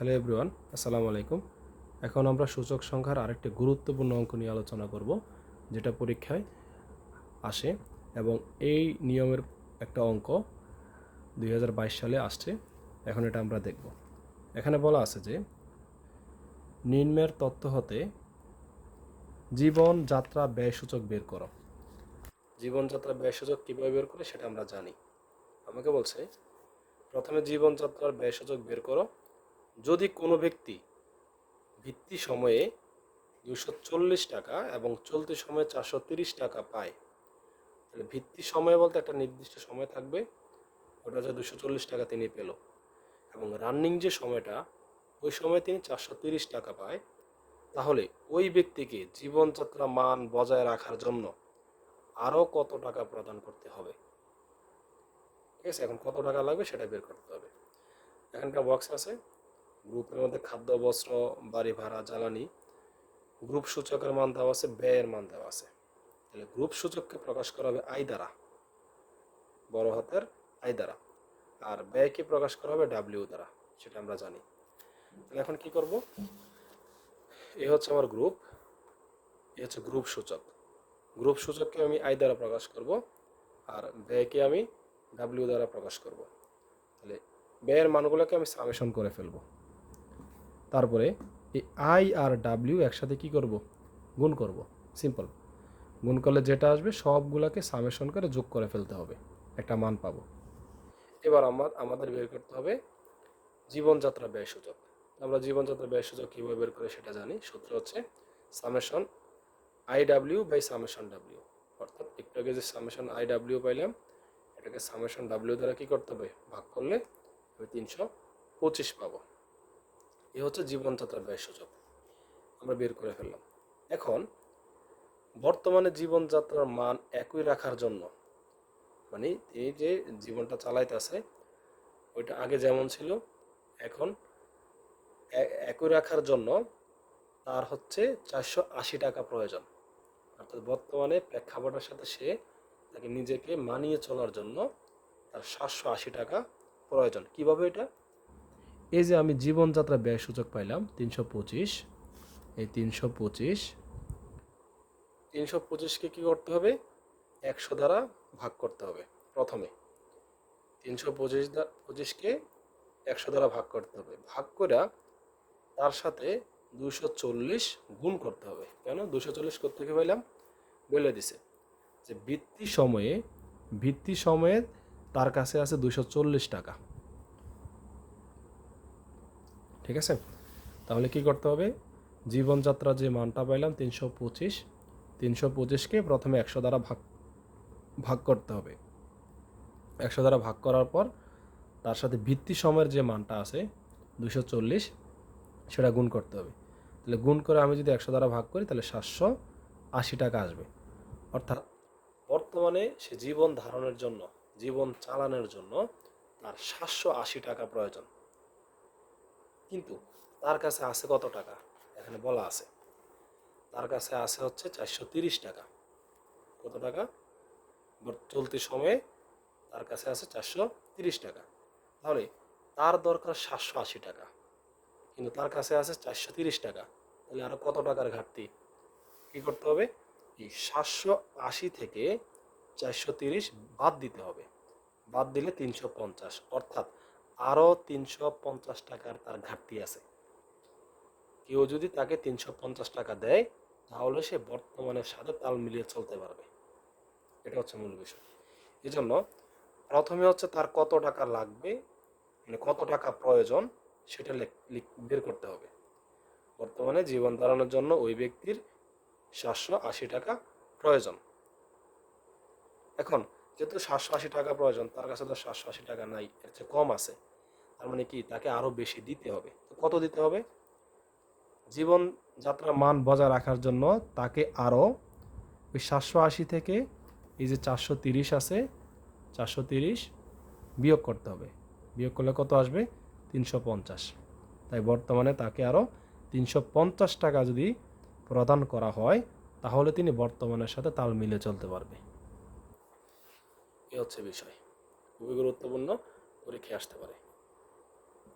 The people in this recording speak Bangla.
হ্যালো এভরিওয়ান, আসসালামু আলাইকুম। এখন আমরা সূচক সংখ্যার আরেকটি গুরুত্বপূর্ণ অঙ্ক নিয়ে আলোচনা করব, যেটা পরীক্ষায় আসে এবং এই নিয়মের একটা অঙ্ক দুই হাজার বাইশ সালে আসছে। এখন এটা আমরা দেখব। এখানে বলা আছে যে, নিম্নের তথ্য হতে জীবন যাত্রা ব্যয় সূচক বের করো। জীবনযাত্রা ব্যয় সূচক কীভাবে বের করে সেটা আমরা জানি। আমাকে বলছে, প্রথমে জীবনযাত্রার ব্যয় সূচক বের করো যদি কোনো ব্যক্তি ভিত্তি সময়ে দুশো চল্লিশ টাকা এবং চলতি সময়ে চারশো তিরিশ টাকা পায়, তাহলে ভিত্তি সময় বলতে একটা নির্দিষ্ট সময় থাকবে, ওটা হচ্ছে দুশো চল্লিশ টাকা তিনি পেল। এবং রানিং যে সময়টা, ওই সময় তিনি চারশো তিরিশ টাকা পায়। তাহলে ওই ব্যক্তিকে জীবনযাত্রা মান বজায় রাখার জন্য আরও কত টাকা প্রদান করতে হবে? ঠিক আছে, এখন কত টাকা লাগবে সেটা বের করতে হবে। এখানকার বক্স আছে। গ্রুপের মধ্যে খাদ্য, বস্ত্র, বাড়ি ভাড়া, জ্বালানি। গ্রুপ সূচকের মান দেওয়া আছে, ব্যয়ের মান দেওয়া আছে। তাহলে গ্রুপ সূচককে প্রকাশ করা হবে আই দ্বারা। বড় হাতের আই দ্বারা। আর ব্যয়কে প্রকাশ করা হবে ডাব্লিউ দ্বারা, সেটা আমরা জানি। তাহলে এখন কি করব? এ হচ্ছে আমার গ্রুপ, এ হচ্ছে গ্রুপ সূচক। গ্রুপ সূচককে আমি আই দ্বারা প্রকাশ করব, আর ব্যয়কে আমি ডাব্লিউ দ্বারা প্রকাশ করব। তাহলে ব্যয়ের মানগুলোকে আমি সামেশন করে ফেলব। তারপরে এই আই আর ডাব্লিউ একসাথে কি করব? গুণ করব। সিম্পল। গুণ করলে যেটা আসবে সবগুলোকে সামেশন করে যোগ করে ফেলতে হবে। একটা মান পাবো। এবার আমার, আমাদের বের করতে হবে জীবনযাত্রা ব্যয় সূচক। আমরা জীবনযাত্রা ব্যয় সূচক কীভাবে বের করে সেটা জানি। সূত্র হচ্ছে summation I W by summation W. অর্থাৎ একটু আগে যে সামেশন আই ডাব্লিউ পাইলাম, এটাকে সামেশন ডাব্লিউ দ্বারা কী করতে হবে? ভাগ করলে আমি তিনশো পঁচিশ পাবো। এ হচ্ছে জীবনযাত্রা ব্যয় সূচক আমরা বের করে ফেললাম। এখন, বর্তমানে জীবনযাত্রার মান একই রাখার জন্য মানে এই যে জীবনটা চালাইতেছে, ওইটা আগে যেমন ছিল, এখন একই রাখার জন্য তার হচ্ছে চারশো আশি টাকা প্রয়োজন। অর্থাৎ বর্তমানে প্রেক্ষাপটের সাথে সে তাকে নিজেকে মানিয়ে চলার জন্য তার সাতশো আশি টাকা প্রয়োজন। কীভাবে এটা? এই যে আমি জীবনযাত্রা ব্যয় সূচক পাইলাম, তিনশো পঁচিশ। এই তিনশো পঁচিশ, তিনশো পঁচিশকে কী করতে হবে? একশো দ্বারা ভাগ করতে হবে, প্রথমে। তিনশো পঁচিশ পঁচিশকে একশো দ্বারা ভাগ করতে হবে। ভাগ করে তার সাথে দুশো চল্লিশ গুণ করতে হবে। কেন? দুশো চল্লিশ থেকে পাইলাম? বলে দিছে যে ভিত্তি সময়ে ভিত্তি সময়ে তার কাছে আছে দুশো চল্লিশ টাকা। ঠিক আছে? তাহলে কি করতে হবে? জীবনযাত্রা যে মানটা পাইলাম, তিনশো পঁচিশ, তিনশো পঁচিশকে প্রথমে একশো দ্বারা ভাগ ভাগ করতে হবে। একশো দ্বারা ভাগ করার পর তার সাথে ভিত্তি সময়ের যে মানটা আছে দুশো চল্লিশ, সেটা গুণ করতে হবে। তাহলে গুণ করে আমি যদি একশো দ্বারা ভাগ করি, তাহলে সাতশো আশি টাকা আসবে। অর্থাৎ বর্তমানে সে জীবন ধারণের জন্য, জীবন চালানোর জন্য তার সাতশো আশি টাকা প্রয়োজন। কিন্তু তার কাছে আছে কত টাকা? এখানে বলা আছে। তার কাছে আছে হচ্ছে চারশো তিরিশ টাকা। কত টাকা? চলতি সময়ে তার কাছে আছে চারশো তিরিশ টাকা। তাহলে তার দরকার সাতশো আশি টাকা। কিন্তু তার কাছে আছে চারশো তিরিশ টাকা। তাহলে আরও কত টাকার ঘাটতি? কী করতে হবে? এই সাতশো আশি থেকে চারশো তিরিশ বাদ দিতে হবে। বাদ দিলে তিনশো পঞ্চাশ। অর্থাৎ আরও তিনশো পঞ্চাশ টাকার তার ঘাটতি আছে। কেউ যদি তাকে তিনশো পঞ্চাশ টাকা দেয়, তাহলে সে বর্তমানের সাথে তাল মিলিয়ে চলতে পারবে। এটা হচ্ছে মূল বিষয়। এই জন্য প্রথমে হচ্ছে তার কত টাকা লাগবে মানে কত টাকা প্রয়োজন, সেটা বের করতে হবে। বর্তমানে জীবন ধারণের জন্য ওই ব্যক্তির সাতশো আশি টাকা প্রয়োজন। এখন, যেহেতু সাতশো আশি টাকা প্রয়োজন, তার কাছে তো সাতশো আশি টাকা নাই, এর চেয়ে কম আছে। তার মানে কি, তাকে আরও বেশি দিতে হবে। কত দিতে হবে? জীবন যাত্রার মান বজায় রাখার জন্য তাকে আরও ওই সাতশো আশি থেকে এই যে চারশো তিরিশ আছে, চারশো তিরিশ বিয়োগ করতে হবে। বিয়োগ করলে কত আসবে? তিনশো পঞ্চাশ। তাই বর্তমানে তাকে আরও তিনশো পঞ্চাশ টাকা যদি প্রদান করা হয়, তাহলে তিনি বর্তমানের সাথে তাল মিলে চলতে পারবে। এ হচ্ছে বিষয়। খুবই গুরুত্বপূর্ণ, পরীক্ষায় আসতে পারে।